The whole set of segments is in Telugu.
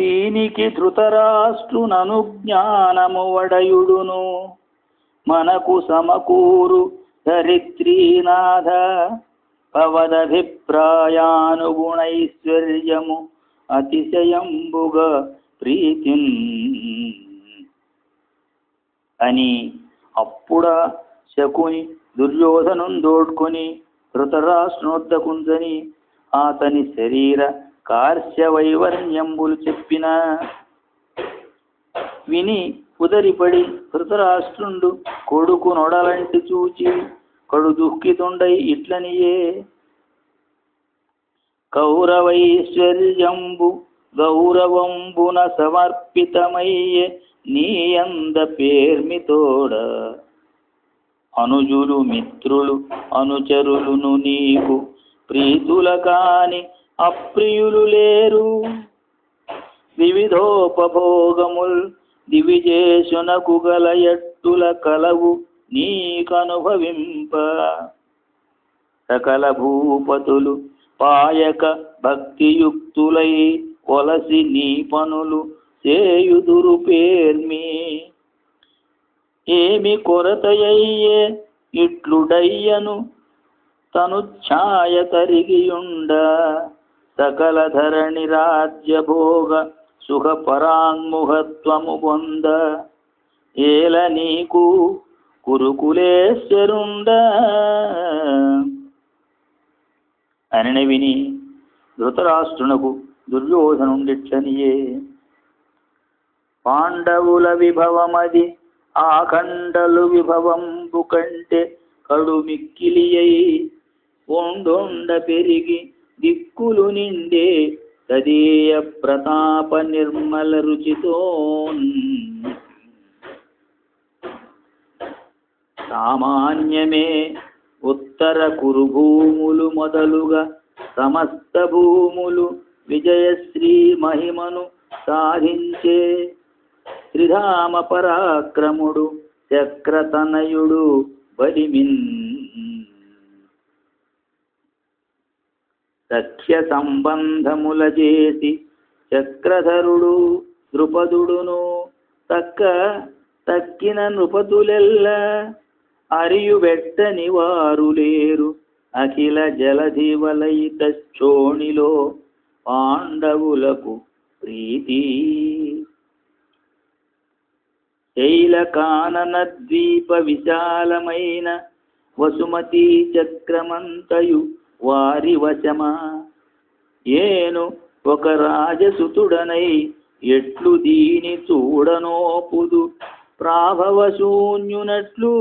దీనికి ధృతరాష్ట్రునను జ్ఞానము వడయుడును? మనకు సమకూరు ధరిత్రీనాథ పవదభిప్రాయానుగుణైశ్వర్యము అతిశయంబుగా ప్రీతిన్ అని అప్పుడ శకుని దుర్యోధను దోడ్కొని ధృతరాష్ట్రునొద్దకుందని అతని శరీర కార్శ్యవైవర్ణ్యంబులు చెప్పిన. విని ఉదరిపడి ధృతరాష్ట్రుండు కొడుకు నొడలంటి చూచి కడు దుఃఖితుండై ఇట్లనియే. కౌరవైశ్వర్యంబు గౌరవంబున సమర్పితమయ్యే నీయంద పేర్మితోడ అనుజులు మిత్రులు అనుచరులును నీకు ప్రీతుల కాని అప్రియులు లేరు. వివిధోపభోగముల్ దివిజేషునకు గల ఎట్టుల కలవు నీకనుభవింప. సకల భూపతులు పాయక భక్తియుక్తులై కొలసి నీ పనులు చేయుదురు పేర్మి. ఏమి కొరతయ్యే ఇట్లుడయ్యను తను ఛాయ తరిగియుండ. సకల ధరణి రాజ్యభోగ సుఖ పొంద ఏల నీకు కురుకులేశ్వరుండ అనని విని ధృతరాష్ట్రునకు దుర్యోధనుండిట్లనియే పాండవుల విభవమది ఆఖండలు విభవంబు కంటే కడు మిక్కిలియై పెరిగి దిక్కులు నిండే తదీయ ప్రతాప నిర్మల రుచితో సామాన్యమే ఉత్తర కురుభూములు మొదలుగా సమస్త భూములు విజయశ్రీ మహిమను సాధించే త్రిధామ పరాక్రముడు చక్రతనయుడు బలిమిన్ సఖ్య సంబంధముల చేసి చక్రధరుడు ద్రుపదుడును తక్క తక్కిన నృపతులెల్ల అరియు వెట్టని వారు లేరు అఖిల జలధివలయిత చోణిలో పాండవులకు ప్రీతి. శైలకానన ద్వీప విశాలమైన వసుమతి చక్రమంతయు వారి వశమా? ఏను ఒక రాజసుతుడనై ఎట్లు దీని చూడనోపుదు? ప్రాభవశూన్యునట్లు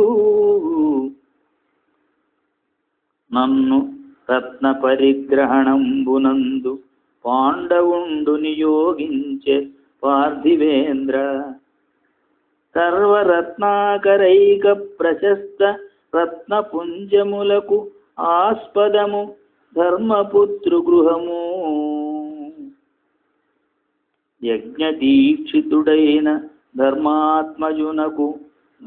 నన్ను రత్న పరిగ్రహణంబునందు పాండవుండు నియోగించే పార్థివేంద్ర. సర్వరత్నాకరైక ప్రశస్త రత్నపుంజములకు ఆస్పదము ధర్మపుత్రుగృహము. యజ్ఞదీక్షితుడైన ధర్మాత్మజునకు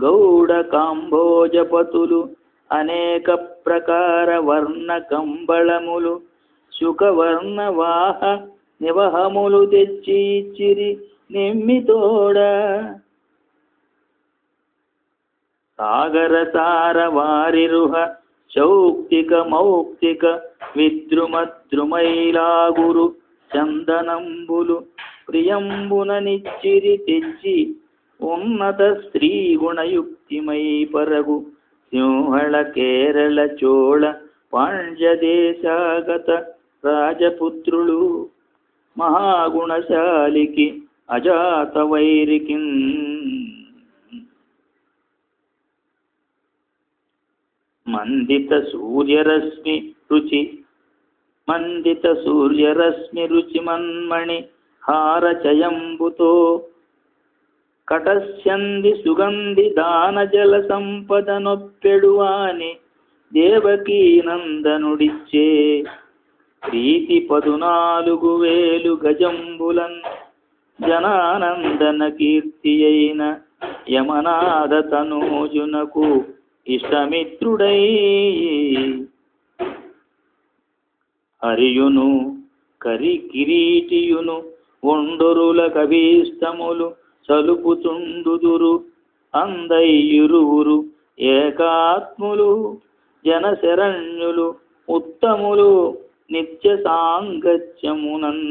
గౌడ కాంభోజపతులు అనేక ప్రకార వర్ణ కంబళములు శుకవర్ణ వాహ నివహములు తెచ్చి ఇచ్చిరి నిమ్మితోడ సాగరసార వారిరుహ చౌక్తిక మౌక్తిక విద్రుమద్రుమైలాగురు చందనంబులు ప్రియంబున నిచ్చిరి తెచ్చి ఉన్నత స్త్రీ గుణయుక్తిమై పరగు సింహళ కేరళ చోళ పాండ్యదేశాగత రాజపుత్రులు మహాగుణశాలికి అజాత వైరికి మందిత సూర్యరశ్మి రుచి మందిత సూర్యరశ్మి రుచి మన్మణి హారచయంబుతో కటస్యంది సుగంధి దాన జల సంపద నొప్పెడువాని దేవకీనందనుడిచ్చే ప్రీతి పదునాలుగు వేలు గజంబులన్ జనానందన కీర్తి అయిన యమనాథ తనూజునకు ఇష్టమిత్రుడై హరియును కరి కిరీటియును ఒండొరుల కవీష్టములు సలుపుతుండుదురు. అందయ్యురువురు ఏకాత్ములు జనశరణ్యులు ఉత్తములు నిత్య సాంగత్యమునన్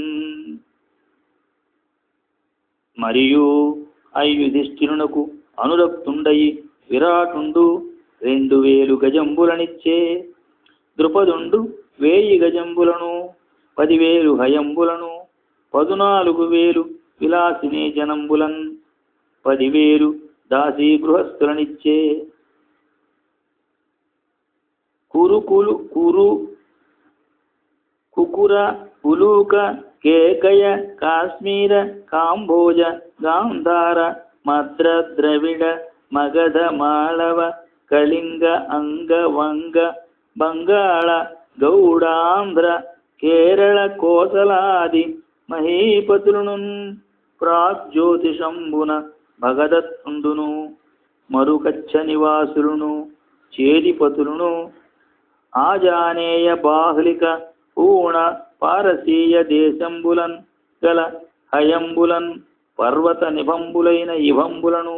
మరియు అయ్యుధిష్ఠిరునకు అనురక్తుండయి విరాటుండు రెండు వేలు గజంబులనిచ్చే. ద్రుపదుండు వేయి గజంబులను పదివేలు హయంబులను పదునాలుగు వేలు విలాసిని జనంబులన్ పదివేలు దాసీ గృహస్థులనిచ్చే. కురుకులు కురు కుకుర ఉలూక కేకయ కాశ్మీర కాంబోజ గాంధార మద్ర ద్రవిడ మగధ మాళవ కళింగ అంగ వంగ బంగాళ గౌడాంధ్ర కేరళ కోసలాది మహీపతులను ప్రాగ్జ్యోతిషంబున భగదత్తుండును మరుకచ్చ నివాసులను చేదిపతులను ఆజానేయ బాహ్లిక పూణ పారసీయ దేశంబులన్ గల హయంబులన్ పర్వత నిభంబులైన ఇభంబులను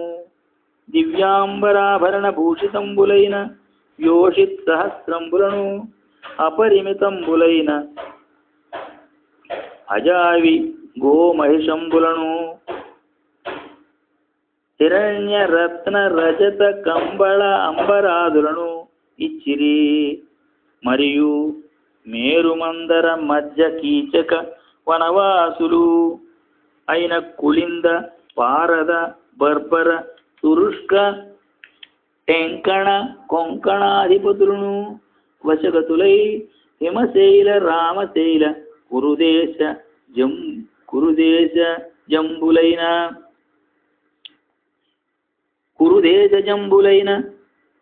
దివ్యాంబరాభరణ భూషితంబులైన యోషిత్ సహస్రంబులను అపరిమితంబులైన అజావి గోమహిషంబులను హిరణ్య రత్న రజత కంబళ అంబరాదులను ఇచ్చిరి మరియు మేరుమందర మధ్య కీచక వనవాసులు అయిన కుళింద పారద బర్బర తురుష్క టెంకణ కొంకణాధిపతులను వశగతులై హిమశైల రామశైల కురుదేశ జం కురుదేశ జంబులైన కురుదేశ జంబులైన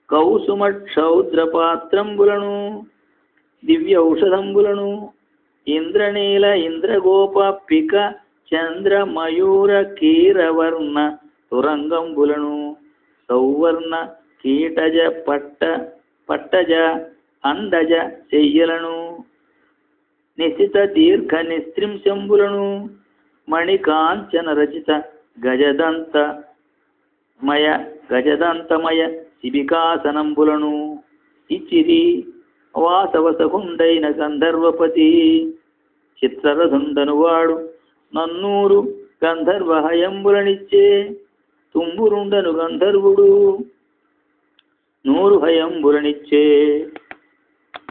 కౌసుమ క్షౌద్రపాత్రంబులను దివ్య ఔషధంబులను ఇంద్రనీల ఇంద్రగోప పిక చంద్ర మయూర కీరవర్ణ సురంగంబులను సౌవర్ణ కీటజ పట్ట పట్టజ అందజ చెయ్యలను. నిశిత దీర్ఘ నిస్త్రింశంబులను మణికాంచన రచిత గజదంత మయ గజదంతమయ శిబికాసనంబులను ఇచ్చిరి వాసవసగుండైన గంధర్వపతి. చిత్రరథుండనువాడు నన్నూరు గంధర్వహయంబులనిచ్చే తుంబురుండను గంధర్వుడు నూరు బురణిచ్చే